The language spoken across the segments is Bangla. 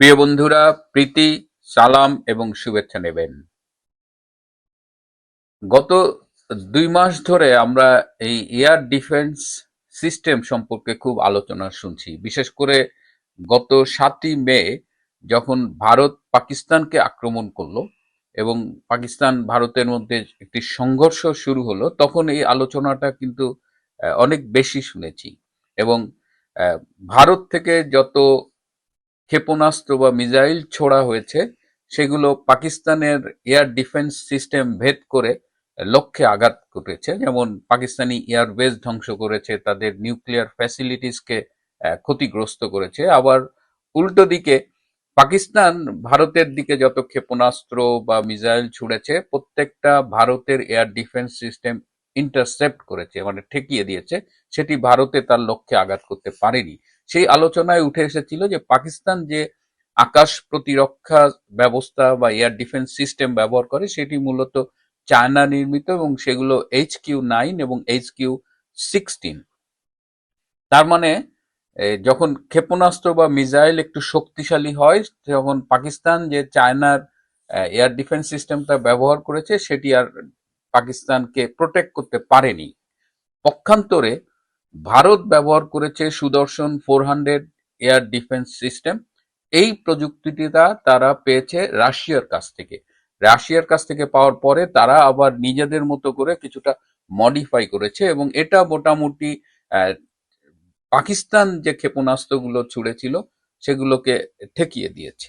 প্রিয় বন্ধুরা, প্রীতি, সালাম এবং শুভেচ্ছা নেবেন। গত দুই মাস ধরে আমরা এই এয়ার ডিফেন্স সিস্টেম সম্পর্কে খুব আলোচনা শুনছি। বিশেষ করে গত সাতই মে যখন ভারত পাকিস্তানকে আক্রমণ করল এবং পাকিস্তান ভারতের মধ্যে একটি সংঘর্ষ শুরু হলো, তখন এই আলোচনাটা কিন্তু অনেক বেশি শুনেছি। এবং ভারত থেকে যত ক্ষেপণাস্ত্র বা মিসাইল ছোড়া হয়েছে, সেগুলো পাকিস্তানের এয়ার ডিফেন্স সিস্টেম ভেদ করে লক্ষ্যে আঘাত করেছে। যেমন পাকিস্তানি এয়ারবেস ধ্বংস করেছে, তাদের নিউক্লিয়ার ফ্যাসিলিটিসকে ক্ষতিগ্রস্ত করেছে। আবার উল্টো দিকে, পাকিস্তান ভারতের দিকে যত ক্ষেপণাস্ত্র বা মিসাইল ছুড়েছে, প্রত্যেকটা ভারতের এয়ার ডিফেন্স সিস্টেম ইন্টারসেপ্ট করেছে মানে ঠেকিয়ে দিয়েছে। সেটি ভারতে তার লক্ষ্যে আঘাত করতে পারেনি। সেই আলোচনায় উঠে এসেছিল যে পাকিস্তান যে আকাশ প্রতিরক্ষা ব্যবস্থা বা এয়ার ডিফেন্স সিস্টেম ব্যবহার করে, সেটি মূলত চায়না নির্মিত এবং সেগুলো এইচ কিউ নাইন এবং এইচ কিউ সিক্সটিন তার মানে যখন ক্ষেপণাস্ত্র বা মিসাইল একটু শক্তিশালী হয়, তখন পাকিস্তান যে চায়নার এয়ার ডিফেন্স সিস্টেমটা ব্যবহার করেছে, সেটি আর পাকিস্তানকে প্রোটেক্ট করতে পারেনি। পক্ষান্তরে ভারত ব্যবহার করেছে Sudarshan four hundred air defence system. এই প্রযুক্তিটা তারা পেয়েছে রাশিয়ার কাছ থেকে। রাশিয়ার কাছ থেকে পাওয়ার পরে তারা আবার নিজেদের মতো করে কিছুটা মডিফাই করেছে এবং এটা মোটামুটি পাকিস্তান যে ক্ষেপণাস্ত্রগুলো ছুড়েছিল সেগুলোকে ঠেকিয়ে দিয়েছে।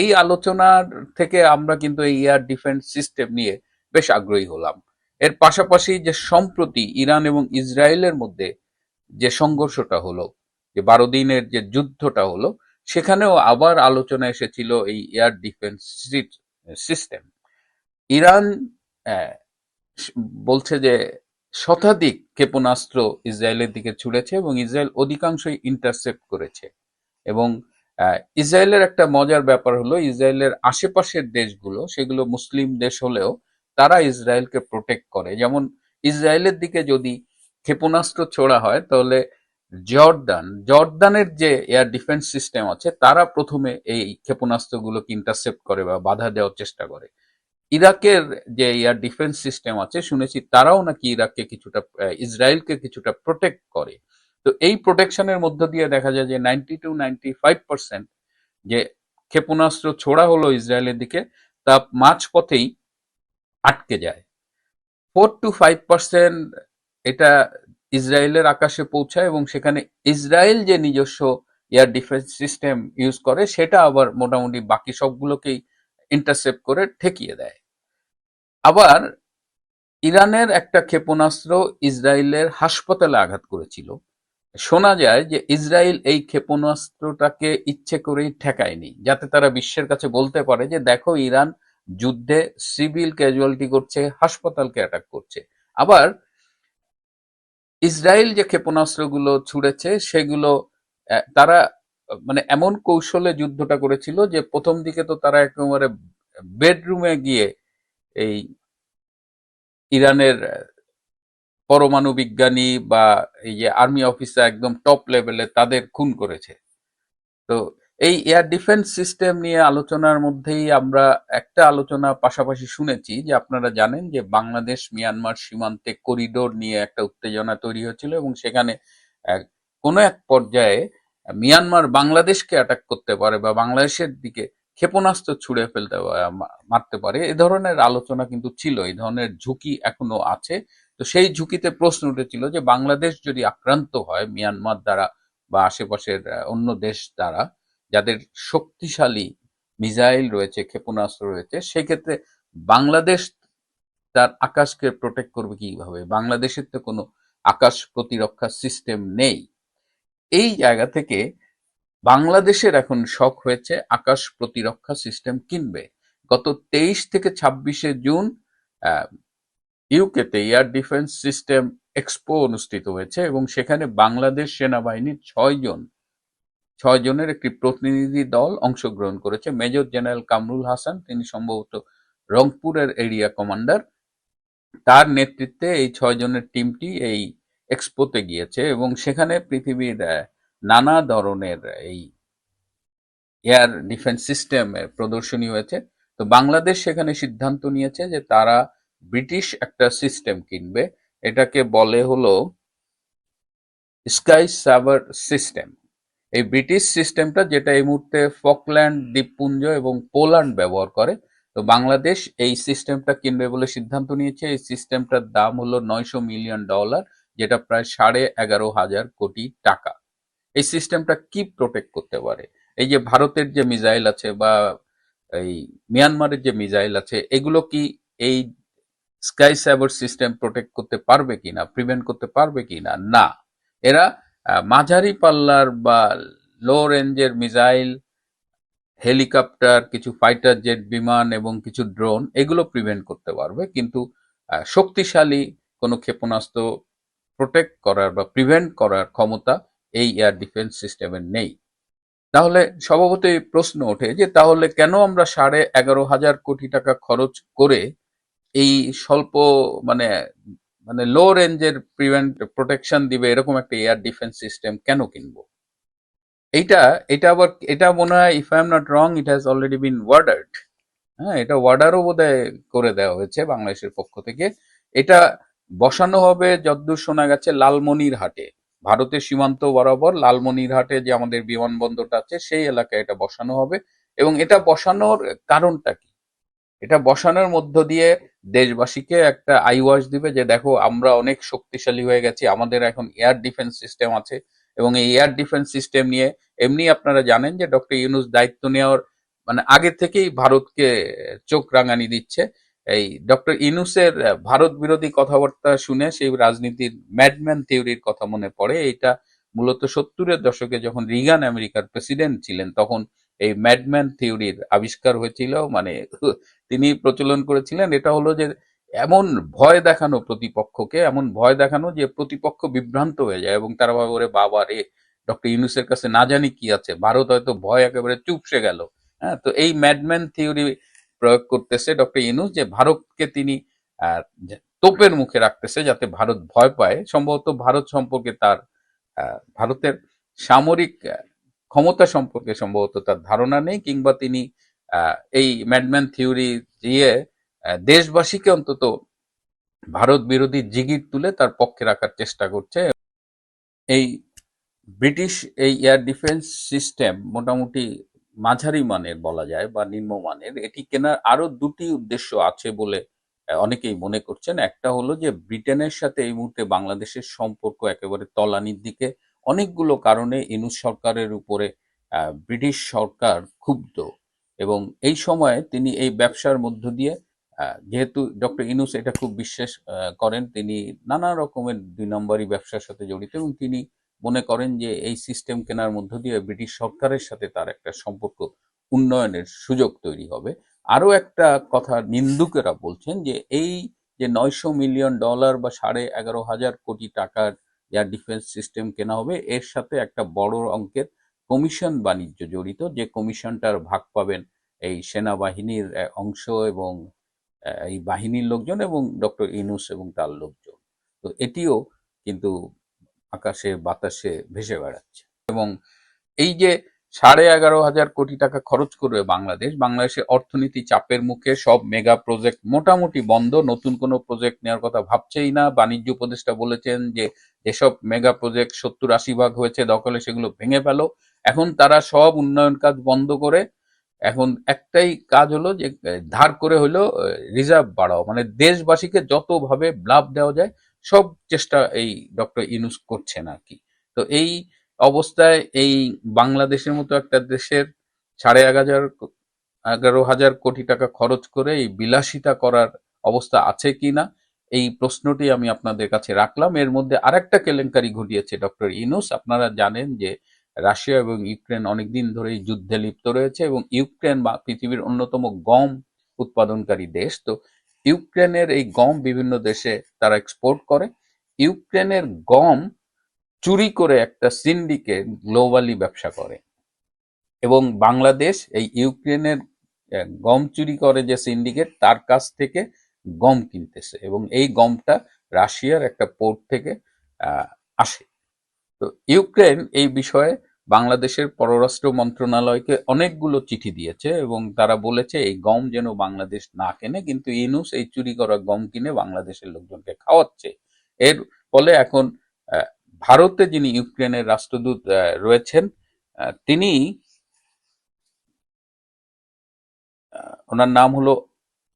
এই আলোচনার থেকে আমরা কিন্তু এই এয়ার ডিফেন্স সিস্টেম নিয়ে বেশ আগ্রহী হলাম। এর পাশাপাশি যে সম্প্রতি ইরান এবং ইসরায়েলের মধ্যে যে সংঘর্ষটা হলো, যে বারো দিনের যে যুদ্ধটা হলো, সেখানেও আবার আলোচনা এসেছিল এই এয়ার ডিফেন্স সিস্টেম। ইরান বলছে যে শতাধিক ক্ষেপণাস্ত্র ইসরায়েলের দিকে ছুড়েছে এবং ইসরায়েল অধিকাংশই ইন্টারসেপ্ট করেছে। এবং ইসরায়েলের একটা মজার ব্যাপার হলো, ইসরায়েলের আশেপাশের দেশগুলো, সেগুলো মুসলিম দেশ হলেও তারা ইসরায়েলকে প্রোটেক্ট করে। যেমন ইসরায়েলের দিকে যদি ক্ষেপণাস্ত্র ছোড়া হয়, তাহলে জর্দান, জর্দানের যে এয়ার ডিফেন্স সিস্টেম আছে, তারা প্রথমে এই ক্ষেপণাস্ত্রগুলোকে ইন্টারসেপ্ট করে বা বাধা দেওয়ার চেষ্টা করে। ইরাকের যে এয়ার ডিফেন্স সিস্টেম আছে, শুনেছি তারাও নাকি ইরাককে কিছুটা ইসরায়েলকে কিছুটা প্রোটেক্ট করে। তো এই প্রোটেকশনের মধ্য দিয়ে দেখা যায় যে ninety two ninety five percent যে ক্ষেপণাস্ত্র ছোড়া হলো ইসরায়েলের দিকে, তা মাঝপথেই আটকে যায়। ফোর টু ফাইভ পার্সেন্ট এটা ইসরায়েলের আকাশে পৌঁছায় এবং সেখানে ইসরায়েল যে নিজস্ব এয়ার ডিফেন্স সিস্টেম ইউজ করে, সেটা আবার মোটামুটি বাকি সবগুলোকেই ইন্টারসেপ্ট করে ঠেকিয়ে দেয়। আবার ইরানের একটা ক্ষেপণাস্ত্র ইসরায়েলের হাসপাতালে আঘাত করেছিল। শোনা যায় যে ইসরায়েল এই ক্ষেপণাস্ত্রটাকে ইচ্ছে করেই ঠেকায়নি, যাতে তারা বিশ্বের কাছে বলতে পারে যে, দেখো, ইরান যুদ্ধে সিভিল ক্যাজুয়ালিটি করছে, হাসপাতালকে অ্যাটাক করছে। আবার ইসরায়েল যে ক্ষেপণাস্ত্রগুলো ছুড়েছে, সেগুলো তারা মানে এমন কৌশলে যুদ্ধটা করেছিল যে প্রথম দিকে তো তারা একেবারে বেডরুমে গিয়ে এই ইরানের পরমাণু বিজ্ঞানী বা এই যে আর্মি অফিসার একদম টপ লেভেলে তাদের খুন করেছে। তো এই এয়ার ডিফেন্স সিস্টেম নিয়ে আলোচনার মধ্যেই আমরা একটা আলোচনা পাশাপাশি শুনেছি যে আপনারা জানেন যে বাংলাদেশ মিয়ানমার সীমান্তে করিডোর নিয়ে একটা উত্তেজনা তৈরি হয়েছিল এবং সেখানে কোনো এক পর্যায়ে মিয়ানমার বাংলাদেশকে অ্যাটাক করতে পারে বা বাংলাদেশের দিকে ক্ষেপণাস্ত্র ছুড়ে ফেলতে মারতে পারে, এ ধরনের আলোচনা কিন্তু ছিল, এই ধরনের ঝুঁকি এখনও আছে। তো সেই ঝুঁকিতে প্রশ্ন উঠেছিল যে বাংলাদেশ যদি আক্রান্ত হয় মিয়ানমার দ্বারা বা আশেপাশের অন্য দেশ দ্বারা যাদের শক্তিশালী মিসাইল রয়েছে, ক্ষেপণাস্ত্র রয়েছে, সেক্ষেত্রে বাংলাদেশ তার আকাশকে প্রোটেক্ট করবে কীভাবে? বাংলাদেশের তো কোনো আকাশ প্রতিরক্ষা সিস্টেম নেই। এই জায়গা থেকে বাংলাদেশের এখন শখ হয়েছে আকাশ প্রতিরক্ষা সিস্টেম কিনবে। গত তেইশ থেকে ছাব্বিশে জুন ইউকেতে এয়ার ডিফেন্স সিস্টেম এক্সপো অনুষ্ঠিত হয়েছে এবং সেখানে বাংলাদেশ সেনাবাহিনীর ছয় জন ছয় জনের একটি প্রতিনিধি দল অংশগ্রহণ করেছে। মেজর জেনারেল কামরুল হাসান, তিনি সম্ভবত রংপুরের এরিয়া কমান্ডার। তার নেতৃত্বে এই ছয় জনের টিমটি এই এক্সপোতে গিয়েছে এবং সেখানে পৃথিবীর নানা ধরনের এই এয়ার ডিফেন্স সিস্টেমের প্রদর্শনী হয়েছে। তো বাংলাদেশ সেখানে সিদ্ধান্ত নিয়েছে যে তারা ব্রিটিশ একটা সিস্টেম কিনবে। এটাকে বলে হলো স্কাই সাভার সিস্টেম। এই ব্রিটিশ সিস্টেমটা যেটা এই মুহূর্তে ফকল্যান্ড, দ্বীপপুঞ্জ এবং পোল্যান্ড ব্যবহার করে, তো বাংলাদেশ এই সিস্টেমটা কিনবে বলে সিদ্ধান্ত নিয়েছে। এই সিস্টেমটার দাম হলো নয়শো মিলিয়ন ডলার, যেটা প্রায় সাড়ে এগারো হাজার কোটি টাকা। এই সিস্টেমটা কি প্রোটেক্ট করতে পারে? এই যে ভারতের যে মিসাইল আছে বা এই মিয়ানমারের যে মিসাইল আছে, এগুলো কি এই স্কাই সাইবার সিস্টেম প্রোটেক্ট করতে পারবে কিনা প্রিভেন্ট করতে পারবে কিনা? না। এরা মাঝারি পাল্লার বা লো রেঞ্জের মিসাইল হেলিকপ্টার কিছু ফাইটার জেট বিমান এবং কিছু ড্রোন এগুলো প্রিভেন্ট করতে পারবে। কিন্তু শক্তিশালী কোনো ক্ষেপণাস্ত্র প্রোটেক্ট করার বা প্রিভেন্ট করার ক্ষমতা এই এয়ার ডিফেন্স সিস্টেমের নেই। তাহলে স্বভাবতই প্রশ্ন ওঠে যে, তাহলে কেন আমরা সাড়ে এগারো হাজার কোটি টাকা খরচ করে এই স্বল্প মানে মানে লো রেঞ্জের প্রিভেন্ট প্রোটেকশন দিবে এরকম একটা এয়ার ডিফেন্স সিস্টেম কেন কিনবো? এইটা এটা আবার, এটা মনে হয় if I am not wrong it has already been ordered হ্যাঁ এটা ওয়ার্ডারও বোধহয় করে দেওয়া হয়েছে বাংলাদেশের পক্ষ থেকে। এটা বসানো হবে যদ্দূর শোনা গেছে লালমনিরহাটে ভারতের সীমান্ত বরাবর লালমনিরহাটে যে আমাদের বিমানবন্দরটা আছে, সেই এলাকায় এটা বসানো হবে। এবং এটা বসানোর কারণটা কি? এটা বসানোর মধ্য দিয়ে দেশবাসীকে একটা আইওয়াশ দিবে যে, দেখো, আমরা অনেক শক্তিশালী হয়ে গেছি, আমাদের এখন এয়ার ডিফেন্স সিস্টেম আছে। এবং এই এয়ার ডিফেন্স সিস্টেম নিয়ে এমনি আপনারা জানেন যে, ডক্টর ইউনুস দায়িত্ব নেওয়ার মানে আগে থেকেই ভারতকে চোখ রাঙানি দিচ্ছে। এই ডক্টর ইনুসের ভারত বিরোধী কথাবার্তা শুনে সেই রাজনীতির ম্যাডম্যান থিওরির কথা মনে পড়ে। এটা মূলত সত্তরের দশকে যখন রিগান আমেরিকার প্রেসিডেন্ট ছিলেন, তখন এই ম্যাডম্যান থিওরির আবিষ্কার হয়েছিল মানে তিনি প্রচলন করেছিলেন। এটা হলো যে এমন ভয় দেখানো প্রতিপক্ষকে, এমন ভয় দেখানো যে প্রতিপক্ষ বিভ্রান্ত হয়ে যায় এবং তারা ভাবে, ওরে বাবা রে, ডক্টর ইউনুসের কাছে না জানি কি আছে। ভারত হয়তো ভয় একেবারে চুপসে গেল। হ্যাঁ তো এই ম্যাডম্যান থিওরি প্রয়োগ করতেছে ডক্টর ইউনুস যে ভারতকে তিনি তোপের মুখে রাখতেছে যাতে ভারত ভয় পায়। সম্ভবত ভারত সম্পর্কে তার ভারতের সামরিক ক্ষমতা সম্পর্কে সম্ভবত তার ধারণা নেই, কিংবা তিনি এই ম্যাডম্যান থিওরি দিয়ে দেশবাসীকে অন্তত ভারত বিরোধী জিগির তুলে তার পক্ষে রাখার চেষ্টা করছে। এই ব্রিটিশ, এই এয়ার ডিফেন্স সিস্টেম মোটামুটি মাঝারি মানের বলা যায় বা নিম্নমানের এটি কেনার আরও দুটি উদ্দেশ্য আছে বলে অনেকেই মনে করছেন। একটা হলো যে ব্রিটেনের সাথে এই মুহূর্তে বাংলাদেশের সম্পর্ক একেবারে তলানির দিকে অনেকগুলো কারণে ইনুস সরকারের উপরে ব্রিটিশ সরকার ক্ষুব্ধ এবং এই সময়ে তিনি এই ব্যবসার মধ্য দিয়ে যেহেতু ডক্টর ইনুস এটা খুব বিশ্বাস করেন, তিনি নানা রকমের দুই নম্বরই ব্যবসার সাথে জড়িত এবং তিনি মনে করেন যে এই সিস্টেম কেনার মধ্য দিয়ে ব্রিটিশ সরকারের সাথে তার একটা সম্পর্ক উন্নয়নের সুযোগ তৈরি হবে। আরও একটা কথা নিন্দুকেরা বলছেন যে এই যে নয়শো মিলিয়ন ডলার বা সাড়ে এগারো হাজার কোটি টাকার এয়ার ডিফেন্স সিস্টেম কেনা হবে। এর সাথে একটা বড় অঙ্কের কমিশন বাণিজ্য জড়িত। যে কমিশনটার ভাগ পাবেন এই সেনাবাহিনীর অংশ এবং এই বাহিনীর লোকজন এবং ডক্টর ইনুস এবং তার লোকজন। তো এটিও কিন্তু আকাশে বাতাসে ভেসে বেড়াচ্ছে। এবং এই যে সাড়ে এগারো হাজার কোটি টাকা খরচ করবে বাংলাদেশ। বাংলাদেশের অর্থনীতি চাপের মুখে সব মেগা প্রজেক্ট মোটামুটি বন্ধ। নতুন কোনো প্রজেক্ট নেওয়ার কথা ভাবছেই না। বাণিজ্য উপদেষ্টা বলেছেন যে, যেসব মেগা প্রজেক্ট সত্তর আশি ভাগ হয়েছে দখলে সেগুলো ভেঙে ফেলো। এখন তারা সব উন্নয়ন কাজ বন্ধ করে, এখন একটাই কাজ হলো যে, ধার করে হলো রিজার্ভ বাড়াও। মানে দেশবাসীকে যতভাবে লাভ দেওয়া যায়, সব চেষ্টা এই ডক্টর ইনুস করছেন আর কি। তো এই অবস্থায় এই বাংলাদেশের মতো একটা দেশের সাড়ে হাজার, এগারো হাজার কোটি টাকা খরচ করে এই বিলাসিতা করার অবস্থা আছে কিনা, এই প্রশ্নটি আমি আপনাদের কাছে রাখলাম। এর মধ্যে আরেকটা কেলেঙ্কারি ঘটিয়েছে ডক্টর ইনুস আপনারা জানেন যে রাশিয়া এবং ইউক্রেন অনেকদিন ধরেই যুদ্ধে লিপ্ত রয়েছে এবং ইউক্রেন বা পৃথিবীর অন্যতম গম উৎপাদনকারী দেশ। তো ইউক্রেনের এই গম বিভিন্ন দেশে তারা এক্সপোর্ট করে। ইউক্রেনের গম চুরি করে একটা সিন্ডিকেট গ্লোবালি ব্যবসা করে। এবং বাংলাদেশ এই ইউক্রেনের গম চুরি করে যে সিন্ডিকেট তার কাছ থেকে গম কিনতেছে এবং এই গমটা রাশিয়ার একটা পোর্ট থেকে আসে। তো ইউক্রেন এই বিষয়ে বাংলাদেশের পররাষ্ট্র মন্ত্রণালয়কে অনেকগুলো চিঠি দিয়েছে এবং তারা বলেছে, এই গম যেন বাংলাদেশ না কেনে, কিন্তু ইনুস এই চুরি করা গম কিনে বাংলাদেশের লোকজনকে খাওয়াচ্ছে। এর ফলে এখন ভারতে যিনি ইউক্রেনের রাষ্ট্রদূত রয়েছেন তিনি ওনার নাম হলো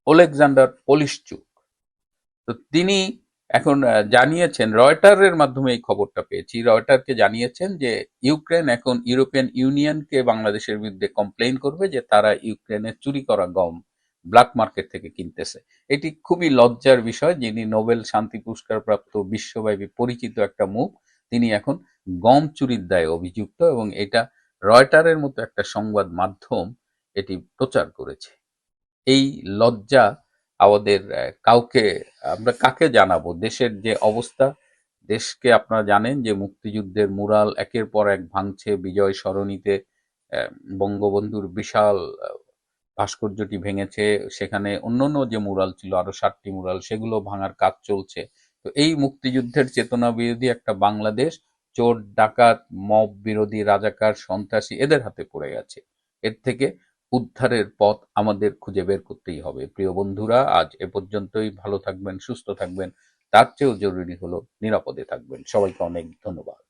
ওলেকজান্ডার পলিশচুক। তো তিনি এখন জানিয়েছেন, রয়টারের মাধ্যমে এই খবরটা পেয়েছি। রয়টারকে জানিয়েছেন যে ইউক্রেন এখন ইউরোপিয়ান ইউনিয়নকে বাংলাদেশের বিরুদ্ধে কমপ্লেন করবে যে তারা ইউক্রেনের চুরি করা গম ব্ল্যাক মার্কেট থেকে কিনতেছে। এটি খুবই লজ্জার বিষয়, যিনি নোবেল শান্তি পুরস্কার প্রাপ্ত বিশ্বব্যাপী পরিচিত একটা মুখ। তিনি এখন গম চুরির দায়ে অভিযুক্ত এবং এটা রয়টারের মতো একটা সংবাদ মাধ্যম এটি প্রচার করেছে। এই লজ্জা আমাদের কাউকে, আমরা কাকে জানাব? দেশের যে অবস্থা, দেশকে আপনারা জানেন যে মুক্তিযুদ্ধের মুরাল একের পর এক ভাঙছে, বিজয় সরণিতে বঙ্গবন্ধুর বিশাল ভাস্কর্যটি ভেঙেছে, সেখানে অন্যান্য যে মুরাল ছিল, আরও ষাটটি মুরাল, সেগুলো ভাঙার কাজ চলছে। তো এই মুক্তিযুদ্ধের চেতনা বিরোধী একটা বাংলাদেশ চোর, ডাকাত, মব বিরোধী, রাজাকার, সন্ত্রাসী এদের হাতে পড়ে গেছে। এর থেকে উদ্ধারের পথ আমাদের খুঁজে বের করতেই হবে। প্রিয় বন্ধুরা, আজ এ পর্যন্তই। ভালো থাকবেন, সুস্থ থাকবেন। তার চেয়েও জরুরি হলো নিরাপদে থাকবেন। সবাইকে অনেক ধন্যবাদ।